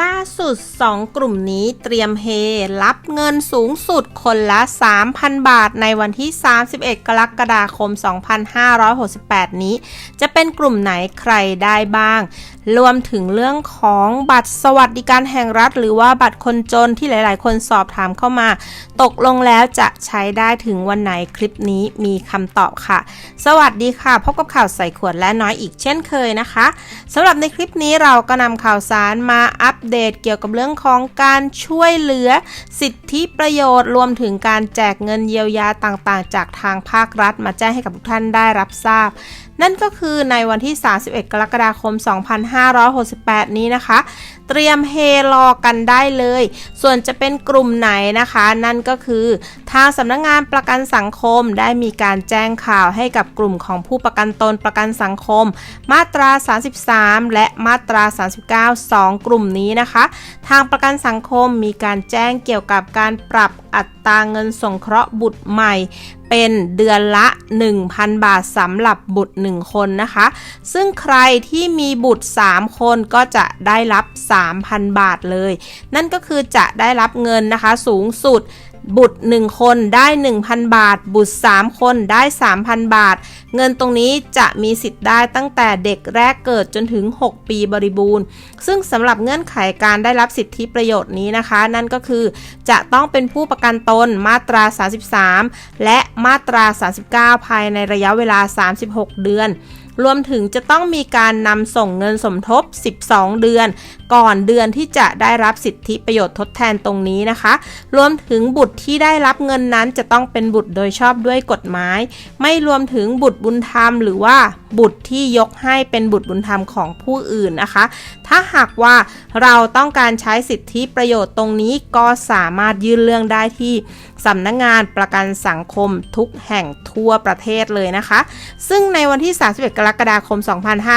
ล่าสุด 2 กลุ่มนี้เตรียมเฮ รับเงินสูงสุดคนละ 3,000 บาทในวันที่ 31 กรกฎาคม 2568 นี้ จะเป็นกลุ่มไหนใครได้บ้าง รวมถึงเรื่องของบัตรสวัสดิการแห่งรัฐ หรือว่าบัตรคนจนที่หลาย ๆ คนสอบถามเข้ามา ตกลงแล้วจะใช้ได้ถึงวันไหนคลิปนี้มีคำตอบค่ะ สวัสดีค่ะพบกับข่าวใส่ขวดและน้อยอีกเช่นเคยนะคะสำหรับในคลิปนี้เราก็นำข่าวสารมาอัปเดตเกี่ยวกับเรื่องของการช่วยเหลือสิทธิประโยชน์ รวมถึงการแจกเงินเยียวยาต่างๆ จากทางภาครัฐ มาแจ้งให้กับทุกท่านได้รับทราบ นั่นก็คือในวันที่ 31 กรกฎาคม 2568 นี้นะคะ เตรียมเฮรอกันได้เลย ส่วนจะเป็นกลุ่มไหนนะคะ นั่นก็คือทางสำนักงงานประกันสังคมได้มีการแจ้งข่าวให้กับกลุ่มของผู้ประกันตนประกันสังคม มาตรา 33 และมาตรา 39 2 กลุ่มนี้นะคะ ทางประกันสังคมมีการแจ้งเกี่ยวกับการปรับอัตตราเงินสงเคราะห์บุตรใหม่ เป็นเดือนละ 1,000 บาทสำหรับบุตร 1 คนนะคะ ซึ่งใครที่มีบุตร 3 คนก็จะได้รับ 3,000 บาทเลย นั่นก็คือจะได้รับเงินนะคะสูงสุด บุตร 1 คนได้ 1,000 บาท บุตร 3 คนได้ 3,000 บาท เงินตรงนี้จะมีสิทธิ์ได้ตั้งแต่เด็กแรกเกิดจนถึง 6 ปีบริบูรณ์ ซึ่งสำหรับเงื่อนไขการได้รับสิทธิประโยชน์นี้นะคะ นั่นก็คือจะต้องเป็นผู้ประกันตนมาตรา 33 และมาตรา 39 ภายในระยะเวลา 36 เดือน รวมถึงจะต้องมีการนำส่งเงินสมทบ 12 เดือน ก่อนเดือนที่จะได้รับสิทธิประโยชน์ทดแทนตรงนี้นะคะ รวมถึงบุตรที่ได้รับเงินนั้นจะต้องเป็นบุตรโดยชอบด้วยกฎหมาย ไม่รวมถึงบุตรบุญธรรมหรือว่า บุตรที่ยกให้เป็นบุตรบุญธรรมของผู้อื่นนะคะ ถ้าหากว่าเราต้องการใช้สิทธิประโยชน์ตรงนี้ก็สามารถยื่นเรื่องได้ที่สำนักงงานประกันสังคมทุกแห่งทั่วประเทศเลยนะคะ ซึ่งในวันที่ 31 กรกฎาคม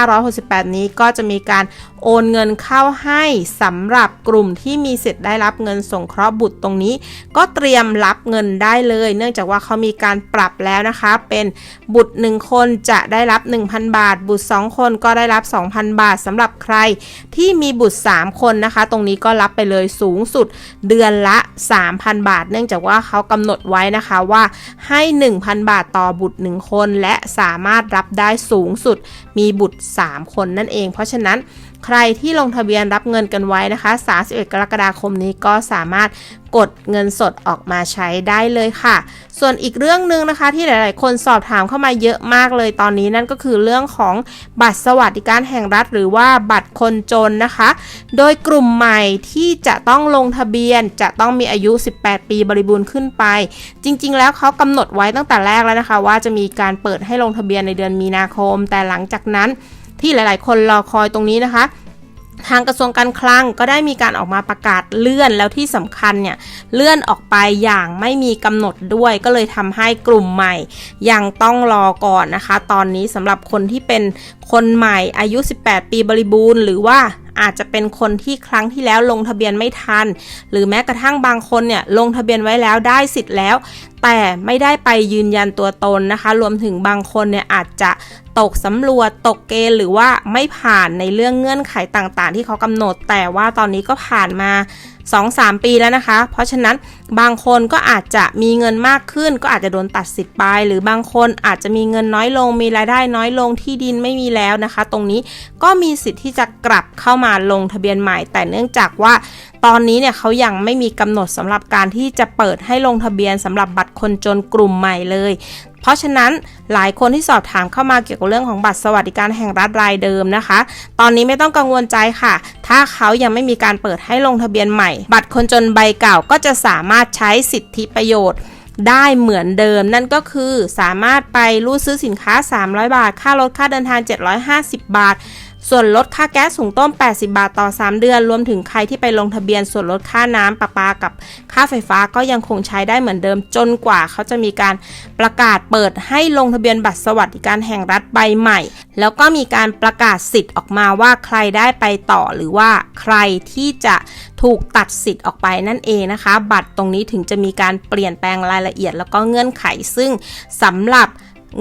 2568 นี้ก็จะมีการโอนเงินเข้าให้สำหรับกลุ่มที่มีสิทธิ์ได้รับเงินสงเคราะห์บุตรตรงนี้ ก็เตรียมรับเงินได้เลย เนื่องจากว่าเขามีการปรับแล้วนะคะ เป็นบุตร 1 คนจะได้รับ1,000 บาท บุตร 2 คนก็ได้รับ 2,000 บาทสำหรับใครที่มีบุตร 3 คนนะคะ ตรงนี้ก็รับไปเลยสูงสุดเดือนละ 3,000 บาท เนื่องจากว่าเขากำหนดไว้นะคะว่าให้ 1,000 บาทต่อบุตร 1 คน และสามารถรับได้สูงสุดมีบุตร 3 คนนั่นเอง เพราะฉะนั้น ใครที่ลงทะเบียนรับเงินกันไว้นะคะ 31 กรกฎาคมนี้ก็สามารถกดเงินสดออกมาใช้ได้เลยค่ะ ส่วนอีกเรื่องหนึ่งนะคะที่หลาย ๆ คนสอบถามเข้ามาเยอะมากเลยตอนนี้นั่นก็คือเรื่องของบัตรสวัสดิการแห่งรัฐ หรือว่าบัตรคนจนนะคะ โดยกลุ่มใหม่ที่จะต้องลงทะเบียนจะต้องมีอายุ 18 ปีบริบูรณ์ขึ้นไป จริง ๆ แล้วเขากำหนดไว้ตั้งแต่แรกแล้วนะคะ ว่าจะมีการเปิดให้ลงทะเบียนในเดือนมีนาคม แต่หลังจากนั้น ที่หลาย ๆ คนรอคอยตรงนี้นะคะทางกระทรวงการคลังก็ได้มีการออกมาประกาศเลื่อนแล้วที่สำคัญเนี่ยเลื่อนออกไปอย่างไม่มีกำหนดด้วย ก็เลยทำให้กลุ่มใหม่ ยังต้องรอก่อนนะคะ ตอนนี้สำหรับคนที่เป็นคนใหม่อายุ 18 ปีบริบูรณ์ หรือว่าอาจจะเป็นคนที่ครั้งที่แล้วลงทะเบียนไม่ทัน หรือแม้กระทั่งบางคนเนี่ยลงทะเบียนไว้แล้วได้สิทธิ์แล้ว แต่ไม่ได้ไปยืนยันตัวตนนะคะ รวมถึงบางคนเนี่ยอาจจะ ตกสำรวจตกเกณฑ์หรือว่าไม่ผ่านในเรื่องเงื่อนไขต่างๆ ที่เขากำหนด แต่ว่าตอนนี้ก็ผ่านมา 2-3 ปีแล้วนะคะ เพราะฉะนั้นบางคนก็อาจจะมีเงินมากขึ้น ก็อาจจะโดนตัดสิทธิ์ไป หรือบางคนอาจจะมีเงินน้อยลง มีรายได้น้อยลงที่ดินไม่มีแล้วนะคะ ตรงนี้ก็มีสิทธิ์ที่จะกลับเข้ามาลงทะเบียนใหม่ แต่เนื่องจากว่า ตอนนี้เนี่ยเขายังไม่มีกำหนดสำหรับการที่จะเปิดให้ลงทะเบียนสำหรับบัตรคนจนกลุ่มใหม่เลย เพราะฉะนั้นหลายคนที่สอบถามเข้ามาเกี่ยวกับเรื่องของบัตรสวัสดิการแห่งรัฐรายเดิมนะคะ ตอนนี้ไม่ต้องกังวลใจค่ะ ถ้าเขายังไม่มีการเปิดให้ลงทะเบียนใหม่ บัตรคนจนใบเก่าก็จะสามารถใช้สิทธิประโยชน์ได้เหมือนเดิมนั่นก็คือสามารถไปรูดซื้อสินค้า 300 บาท ค่ารถค่าเดินทาง 750 บาท ส่วนลดค่าแก๊สสูงต้ม 80 บาทต่อ 3 เดือน รวมถึงใครที่ไปลงทะเบียนส่วนลดค่าน้ำประปากับค่าไฟฟ้าก็ยังคงใช้ได้เหมือนเดิมจนกว่าเขาจะมีการประกาศเปิดให้ลงทะเบียนบัตรสวัสดิการแห่งรัฐใบใหม่ แล้วก็มีการประกาศสิทธิ์ออกมาว่าใครได้ไปต่อหรือว่าใครที่จะถูกตัดสิทธิ์ออกไปนั่นเองนะคะ บัตรตรงนี้ถึงจะมีการเปลี่ยนแปลงรายละเอียดแล้วก็เงื่อนไขซึ่งสำหรับ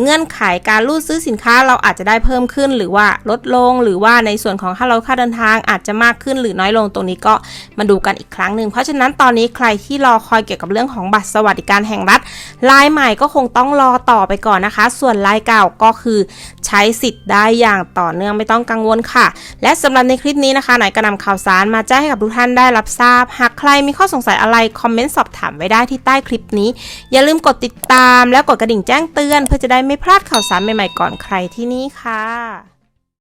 เงื่อนไขการรูดซื้อสินค้าเราอาจจะได้เพิ่มขึ้นหรือว่าลดลงหรือว่าในส่วนของค่าเราค่าเดินทางอาจจะมากขึ้นหรือน้อยลงตรงนี้ก็มาดูกันอีกครั้งหนึ่งเพราะฉะนั้นตอนนี้ใครที่รอคอยเกี่ยวกับเรื่องของบัตรสวัสดิการแห่งรัฐลายใหม่ก็คงต้องรอต่อไปก่อนนะคะ ส่วนลายเก่าก็คือ ใช้สิทธิ์ได้อย่างต่อเนื่องไม่ต้องกังวลค่ะ และสำหรับในคลิปนี้นะคะไหนก็นำข่าวสารมาแจ้งให้กับทุกท่านได้รับทราบ หากใครมีข้อสงสัยอะไรคอมเมนต์สอบถามไว้ได้ที่ใต้คลิปนี้ อย่าลืมกดติดตาม และกดกระดิ่งแจ้งเตือน เพื่อจะได้ไม่พลาดข่าวสารใหม่ๆก่อนใครที่นี่ค่ะ